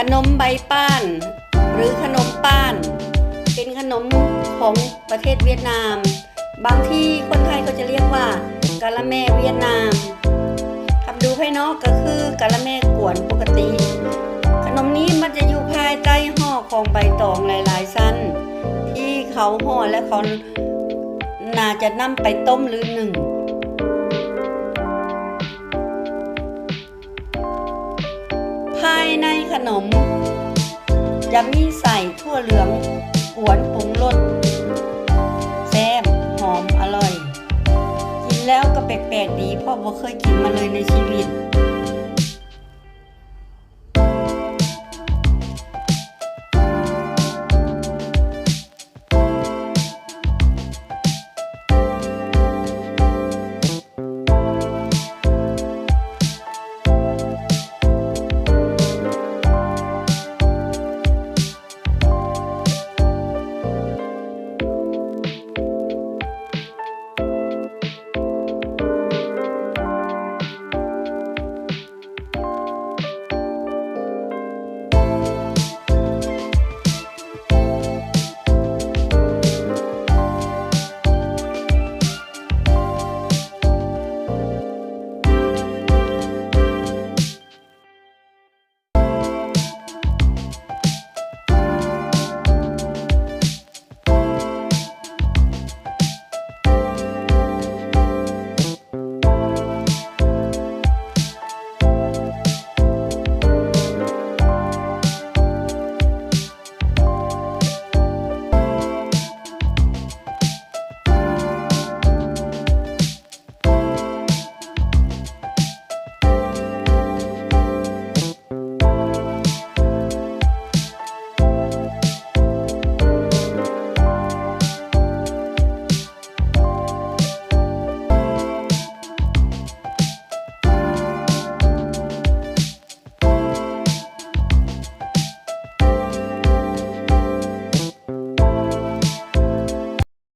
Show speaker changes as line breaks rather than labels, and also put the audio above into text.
ขนมใบป้าน หรือขนมป้าน เป็นขนมของประเทศเวียดนาม บางที่คนไทยก็จะเรียกว่ากะละแม่เวียดนามคำดูภายนอกก็คือกะละแม่กวนปกติ ขนมนี้มันจะอยู่ภายใต้ห่อของใบตองหลายๆสั้น ที่เขาห่อและเขาน่าจะนำไปต้มหรือหนึ่ง นขนมจะมีใส่ทั่วเหลืองหวนปรุงรสแซ่บหอมอร่อย กินแล้วก็แปลกๆดีเพราะบ่เคยกินมาเลยในชีวิต